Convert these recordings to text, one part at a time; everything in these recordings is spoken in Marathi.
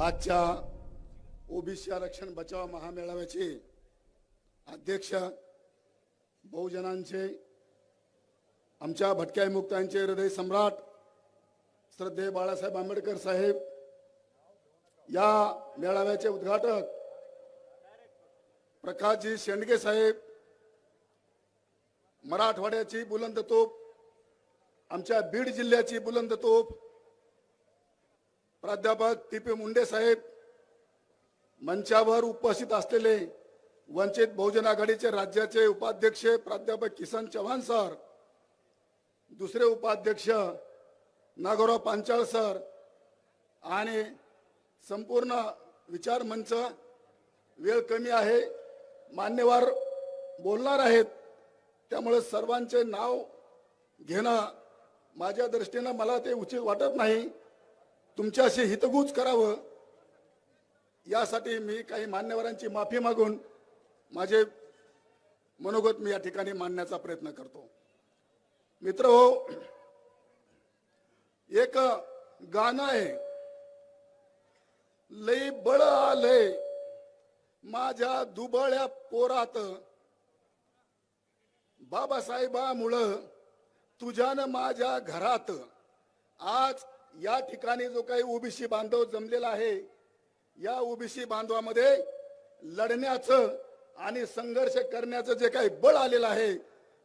आजच्या ओबीसी आरक्षण बचाव महामेळाव्याचे अध्यक्ष बहुजनांचे आमच्या भटक्या मुक्तांचे हृदय सम्राट श्रद्धे बाळासाहेब आंबेडकर साहेब या मेळाव्याचे उद्घाटक प्रकाशजी शेंडगे साहेब मराठवाड्याची बुलंद तोप आमच्या बीड जिल्ह्याची बुलंद तोप प्राध्यापक टी पी मुंडे साहेब मंचावर उपस्थित असलेले वंचित बहुजन आघाडीचे राज्याचे उपाध्यक्ष प्राध्यापक किसन चव्हाण सर दुसरे उपाध्यक्ष नागोराव पांचाळ सर आणि संपूर्ण विचार मंच वेळ कमी आहे मान्यवर बोलणार आहेत. त्यामुळे सर्वांचे नाव घेणं माझ्या दृष्टीनं मला ते उचित वाटत नाही. तुमच्याशी हितगुज करावं. यासाठी मी काही मान्यवरांची माफी मागून माझे मनोगत मी या ठिकाणी मांडण्याचा प्रयत्न करतो. मित्र हो एक गाणं आहे. लई बळ आलय माझ्या दुबळ्या पोरात. बाबासाहेबामुळं तुझ्यानं माझ्या घरात. आज या ठिकाणी जो काही ओबीसी बांधव जमलेला आहे या ओबीसी बांधवामध्ये लढण्याचं आणि संघर्ष करण्याचं जे काही बळ आलेलं आहे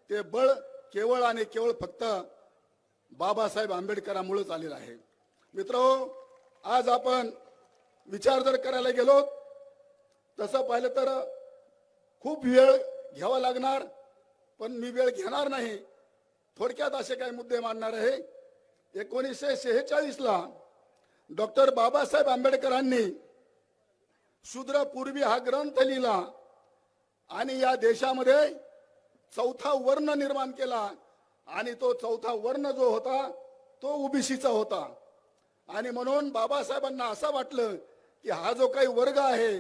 ते बळ केवळ आणि केवळ फक्त बाबासाहेब आंबेडकरांमुळेच आलेलं आहे. मित्र आज आपण विचार जर करायला गेलो तसं पाहिलं तर खूप वेळ घ्यावा लागणार पण मी वेळ घेणार नाही. थोडक्यात असे काही मुद्दे मांडणार आहे. एकोणीसशे शेहेचाळीसला डॉक्टर बाबासाहेब आंबेडकरांनी शूद्र पूर्वी हा ग्रंथ लिहिला आणि या देशामध्ये चौथा वर्ण निर्माण केला आणि तो चौथा वर्ण जो होता तो ओबीसीचा होता. आणि म्हणून बाबासाहेबांना असं वाटलं की हा जो काही वर्ग आहे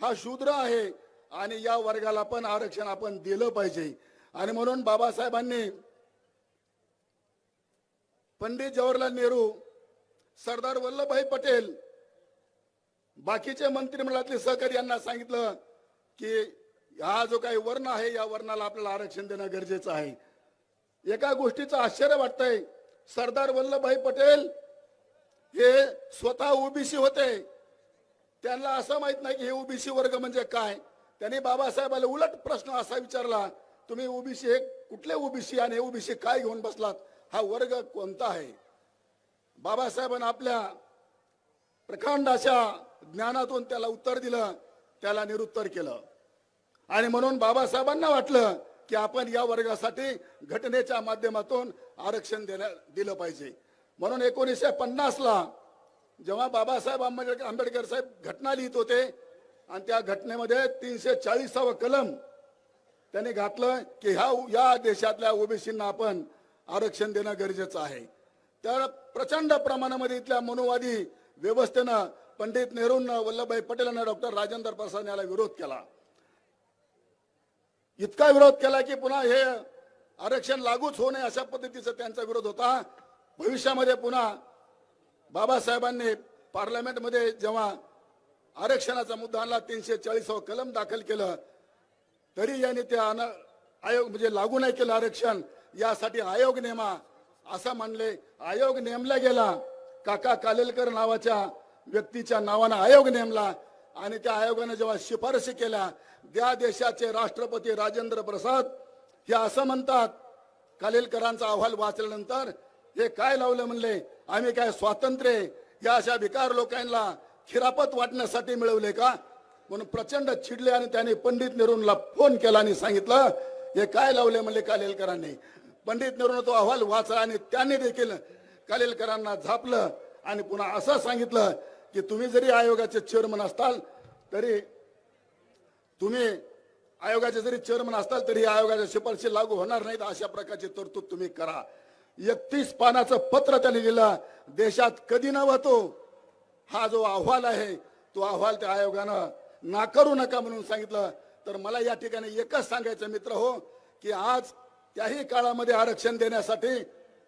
हा शूद्र आहे आणि या वर्गाला पण आरक्षण आपण दिलं पाहिजे. आणि म्हणून बाबासाहेबांनी पंडित जवाहरलाल नेहरू सरदार वल्लभभाई पटेल बाकीचे मंत्रिमंडळातले सहकारी यांना सांगितलं की हा जो काही वर्ण आहे या वर्णाला आपल्याला आरक्षण देणं गरजेचं आहे. एका गोष्टीचं आश्चर्य वाटतंय सरदार वल्लभभाई पटेल हे स्वतः ओबीसी होते. त्यांना असं माहीत नाही की हे ओबीसी वर्ग म्हणजे काय. त्यांनी बाबासाहेबाला उलट प्रश्न असा विचारला तुम्ही ओबीसी हे कुठले ओबीसी आणि ओबीसी काय घेऊन बसलात? हा वर्ग कोणता आहे? बाबासाहेबांनी आपल्या प्रकांड अशा ज्ञानातून त्याला उत्तर दिलं त्याला निरुत्तर केलं. आणि म्हणून बाबासाहेबांना वाटलं की आपण या वर्गासाठी घटनेच्या माध्यमातून आरक्षण देण्या दिलं पाहिजे. म्हणून एकोणीसशे पन्नासला जेव्हा बाबासाहेब आंबेडकर आंबेडकर साहेब घटना लिहित होते आणि त्या घटनेमध्ये तीनशे चाळीसावं कलम त्यांनी घातलं की ह्या या देशातल्या ओबीसींना आपण आरक्षण देणं गरजेचं आहे. तर प्रचंड प्रमाणामध्ये इथल्या मनोवादी व्यवस्थेनं पंडित नेहरूंना वल्लभभाई पटेलांना डॉक्टर राजेंद्र प्रसाद याला विरोध केला. इतका विरोध केला की पुन्हा हे आरक्षण लागूच होऊ नये अशा पद्धतीचा त्यांचा विरोध होता. भविष्यामध्ये पुन्हा बाबासाहेबांनी पार्लमेंटमध्ये जेव्हा आरक्षणाचा मुद्दा आणला तीनशे चाळीसावं कलम दाखल केलं तरी यांनी ते आयोग म्हणजे लागू नाही केलं आरक्षण. यासाठी आयोग नेमा. असं म्हणले आयोग नेमला गेला. काका कालेलकर नावाच्या व्यक्तीच्या नावानं आयोग नेमला आणि त्या आयोगाने जेव्हा शिफारशी केल्या त्या देशाचे राष्ट्रपती राजेंद्र प्रसाद हे असं म्हणतात कालेलकरांचा अहवाल वाचल्यानंतर हे काय लावलं? म्हणले आम्ही काय स्वातंत्र्य या अशा भिकार लोकांना खिरापत वाटण्यासाठी मिळवले का? म्हणून प्रचंड चिडले आणि त्याने पंडित नेहरूंना फोन केला आणि सांगितलं हे काय लावले? म्हणले कालेलकरांनी. पंडित नेहरूंना तो अहवाल वाचला आणि त्यांनी देखील कालेलकरांना झापलं आणि पुन्हा असं सांगितलं की तुम्ही जरी आयोगाचे चेअरमन असताल तरी तुम्ही आयोगाचे जरी चेअरमन असताल तरी आयोगाच्या शिफारशी लागू होणार नाहीत. अशा प्रकारची तरतूद तुम्ही करा. एकतीस पानाचं पत्र त्यांनी लिहिलं देशात कधी नव्हतो हा जो अहवाल आहे तो अहवाल त्या आयोगानं नाकारू नका म्हणून सांगितलं. तर मला या ठिकाणी एकच सांगायचं मित्र हो की आज त्याही काळामध्ये आरक्षण देण्यासाठी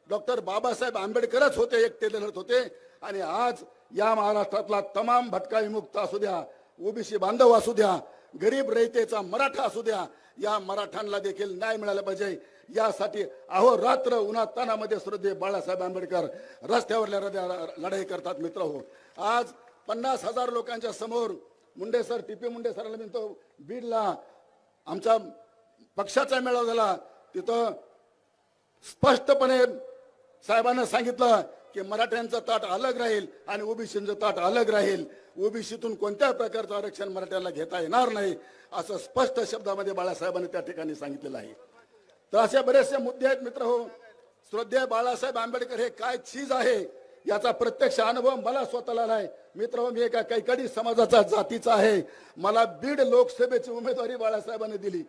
डॉक्टर बाबासाहेब आंबेडकरच होते एकटे लढत होते. आणि आज या महाराष्ट्रातला तमाम भटका विमुक्त असू द्या ओबीसी बांधव असू द्या गरीब रयतेचा मराठा असू द्या या मराठ्यांना देखील न्याय मिळाला पाहिजे. यासाठी अहो रात्र तानामध्ये श्रद्धे बाळासाहेब आंबेडकर रस्त्यावरल्या रद्या- लढाई करतात मित्र हो. आज पन्नास हजार लोकांच्या समोर Munde sir T P Munde सरांना म्हणतो बीडला आमचा पक्षाचा मेळावा झाला तिथं स्पष्टपणे साहेबांना सांगितलं की मराठ्यांचं ताट अलग राहील आणि ओबीसीचं ताट अलग राहील. ओबीसीतून कोणत्या प्रकारचं आरक्षण मराठ्याला घेता येणार नाही असं स्पष्ट शब्दामध्ये बाळासाहेबांनी त्या ठिकाणी सांगितलेलं आहे. तर असे बरेचसे मुद्दे आहेत मित्र हो. श्रद्धेय बाळासाहेब आंबेडकर हे काय चीज आहे याचा प्रत्यक्ष अनुभव मला स्वतःला नाही. मित्र हो, मी एका कैकडी समाजाचा जातीचा आहे. मला बीड लोकसभेची उमेदवारी बाळासाहेबांनी दिली.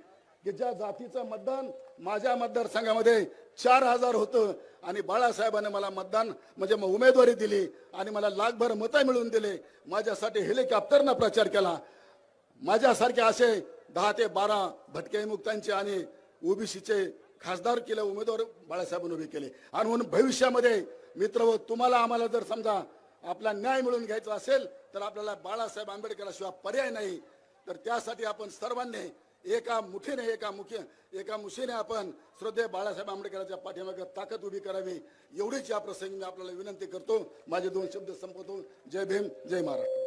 की ज्या जातीचं मतदान माझ्या मतदारसंघामध्ये चार हजार होतं आणि बाळासाहेबांनी मला मतदान म्हणजे मग उमेदवारी दिली आणि मला लाखभर मतं मिळवून दिले. माझ्यासाठी हेलिकॉप्टरनं प्रचार केला. माझ्यासारखे असे दहा ते बारा भटके मुक्तांचे आणि ओबीसीचे खासदार केले उमेदवार बाळासाहेबांनी उभे केले. आणि म्हणून भविष्यामध्ये मित्र व तुम्हाला आम्हाला जर समजा आपला न्याय मिळवून घ्यायचा असेल तर आपल्याला बाळासाहेब आंबेडकराशिवाय पर्याय नाही. तर त्यासाठी आपण सर्वांनी एका मुठीने एका मुखी एका मुशीने आपण श्रद्धे बाळासाहेब आंबेडकरांच्या पाठीमागे ताकद उभी करावी एवढीच या प्रसंगी मी आपल्याला विनंती करतो. माझे दोन शब्द संपवतो. जय भीम जय महाराष्ट्र.